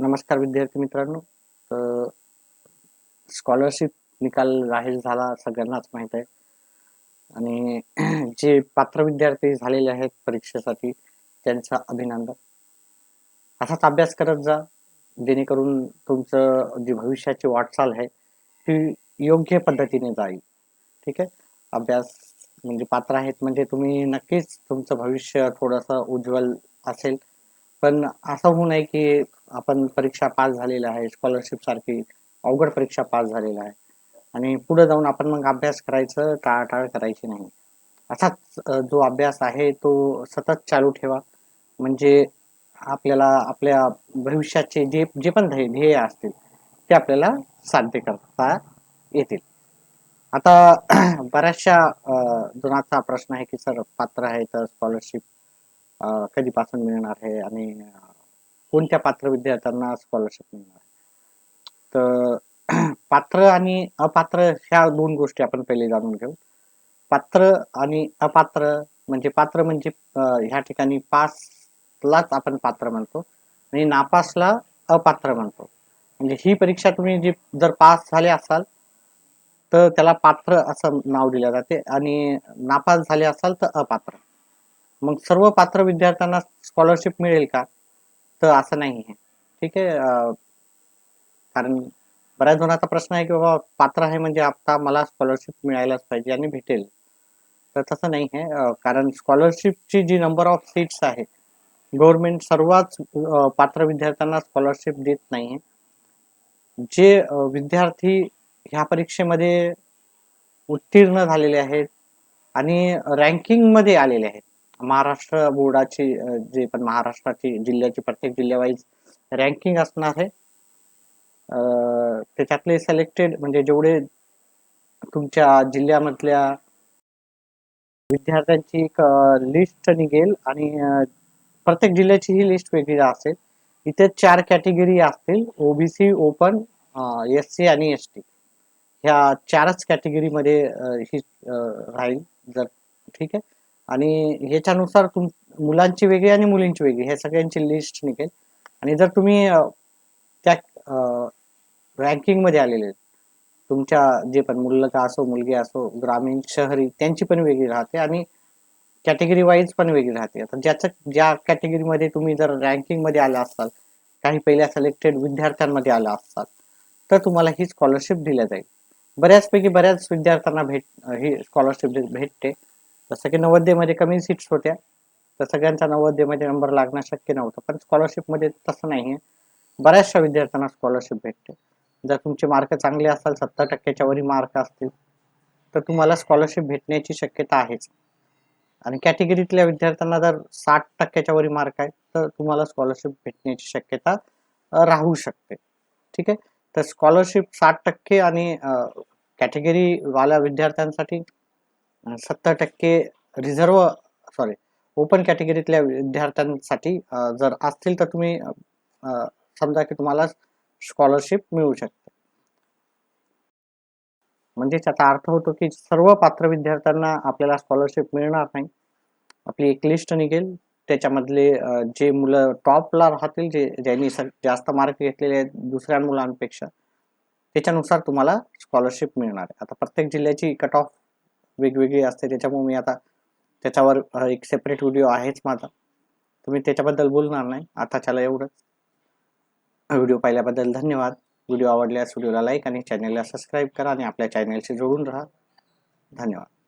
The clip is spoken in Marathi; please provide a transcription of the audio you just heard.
नमस्कार विद्यार्थी मित्रांनो. स्कॉलरशिप निकाल जाहीर झाला सगळ्यांनाच माहीत आहे. आणि जे पात्र विद्यार्थी झालेले आहेत परीक्षेसाठी त्यांचं अभिनंदन. असाच अभ्यास करत जा जेणेकरून तुमचं जी भविष्याची वाटचाल आहे ती योग्य पद्धतीने जाईल. ठीक आहे? अभ्यास म्हणजे पात्र आहेत म्हणजे तुम्ही नक्कीच तुमचं भविष्य थोडंसं उज्ज्वल असेल. पण असं होऊ नये की आपण परीक्षा पास झालेला आहे स्कॉलरशिप सारखी अवघड परीक्षा पास झालेला आहे. आणि पुढे जाऊन आपण मग अभ्यास करायचं टाळाटाळ करायची नाही. असाच जो अभ्यास आहे तो सतत चालू ठेवा. म्हणजे आपल्याला आपल्या भविष्याचे जे जे पण ध्येय ध्येय असतील ते आपल्याला साध्य करता येतील. आता बऱ्याचशा अ, जणांचा प्रश्न आहे की सर पात्र आहे तर स्कॉलरशिप कधीपासून मिळणार आहे आणि कोणत्या पात्र विद्यार्थ्यांना स्कॉलरशिप मिळणार? तर पात्र आणि अपात्र ह्या दोन गोष्टी आपण पहिले जाणून घेऊ. पात्र आणि अपात्र म्हणजे पात्र म्हणजे ह्या ठिकाणी पासलाच आपण पात्र म्हणतो आणि नापासला अपात्र म्हणतो. म्हणजे ही परीक्षा तुम्ही जी जर पास झाले असाल तर त्याला पात्र असं नाव दिलं जाते आणि नापास झाले असाल तर अपात्र. मग सर्व पात्र विद्यार्थ्यांना स्कॉलरशिप मिळेल का? तर असं नाही आहे. ठीक आहे कारण बऱ्याच जणांचा प्रश्न आहे की बाबा पात्र आहे म्हणजे आता मला स्कॉलरशिप मिळायलाच पाहिजे आणि भेटेल. तर तसं नाही आहे कारण स्कॉलरशिपची जी नंबर ऑफ सीट्स आहे गव्हर्नमेंट सर्वच पात्र विद्यार्थ्यांना स्कॉलरशिप देत नाही आहे. जे विद्यार्थी ह्या परीक्षेमध्ये उत्तीर्ण झालेले आहेत आणि रँकिंगमध्ये आलेले आहेत. महाराष्ट्र बोर्डाची जे पण महाराष्ट्राची जिल्ह्याची प्रत्येक जिल्ह्यावाईज रँकिंग असणार आहे. त्याच्यातले सिलेक्टेड म्हणजे जेवढे तुमच्या जिल्ह्यामधल्या विद्यार्थ्यांची एक लिस्ट निघेल आणि प्रत्येक जिल्ह्याची ही लिस्ट वेगळी असेल. इथे चार कॅटेगरी असतील ओबीसी ओपन एस सी आणि एस टी ह्या चारच कॅटेगरीमध्ये ही राहील जर ठीक आहे. आणि ह्याच्यानुसार तुम मुलांची वेगळी आणि मुलींची वेगळी ह्या सगळ्यांची लिस्ट निघेल. आणि जर तुम्ही त्या रँकिंगमध्ये आलेले आहेत, तुमच्या जे पण मुलगा असो मुलगी असो ग्रामीण शहरी त्यांची पण वेगळी राहते आणि कॅटेगरी वाईज पण वेगळी राहते. आता ज्याचं ज्या कॅटेगरीमध्ये तुम्ही जर रँकिंगमध्ये आला असाल काही पहिल्या सिलेक्टेड विद्यार्थ्यांमध्ये आला असाल तर तुम्हाला ही स्कॉलरशिप दिल्या जाईल. बऱ्याचपैकी बऱ्याच विद्यार्थ्यांना भेट ही स्कॉलरशिप भेटते. जसं की नवोदयमध्ये कमी सीट्स होत्या तर सगळ्यांचा नवोदयमध्ये नंबर लागणं शक्य नव्हतं. पण स्कॉलरशिपमध्ये तसं नाही आहे बऱ्याचशा विद्यार्थ्यांना स्कॉलरशिप भेटते. जर तुमचे मार्क चांगले असाल सत्तर टक्क्याच्या वरी मार्क असतील तर तुम्हाला स्कॉलरशिप भेटण्याची शक्यता आहेच. आणि कॅटेगरीतल्या विद्यार्थ्यांना जर साठ टक्क्याच्या वरी मार्क आहे तर तुम्हाला स्कॉलरशिप भेटण्याची शक्यता राहू शकते. ठीक आहे? तर स्कॉलरशिप साठ टक्के आणि कॅटेगरीवाल्या विद्यार्थ्यांसाठी सत्तर टक्के रिझर्व सॉरी ओपन कॅटेगरीतल्या विद्यार्थ्यांसाठी जर असतील तर तुम्ही समजा की तुम्हाला स्कॉलरशिप मिळू शकते. म्हणजे त्याचा अर्थ होतो की सर्व पात्र विद्यार्थ्यांना आपल्याला स्कॉलरशिप मिळणार नाही. आपली एक लिस्ट निघेल. त्याच्यामधले जे मुलं टॉपला राहतील जे ज्यांनी जास्त मार्क घेतलेले आहेत दुसऱ्या मुलांपेक्षा त्याच्यानुसार तुम्हाला स्कॉलरशिप मिळणार आहे. आता प्रत्येक जिल्ह्याची कट ऑफ वेगवेगळी असते. त्याच्यामुळे मी आता त्याच्यावर एक सेपरेट व्हिडिओ आहेच माझा. तुम्ही त्याच्याबद्दल बोलणार नाही. आता त्याला एवढंच. व्हिडिओ पाहिल्याबद्दल धन्यवाद. व्हिडिओ आवडल्यास व्हिडिओला लाईक आणि चॅनलला सबस्क्राईब करा आणि आपल्या चॅनलशी जोडून राहा. धन्यवाद.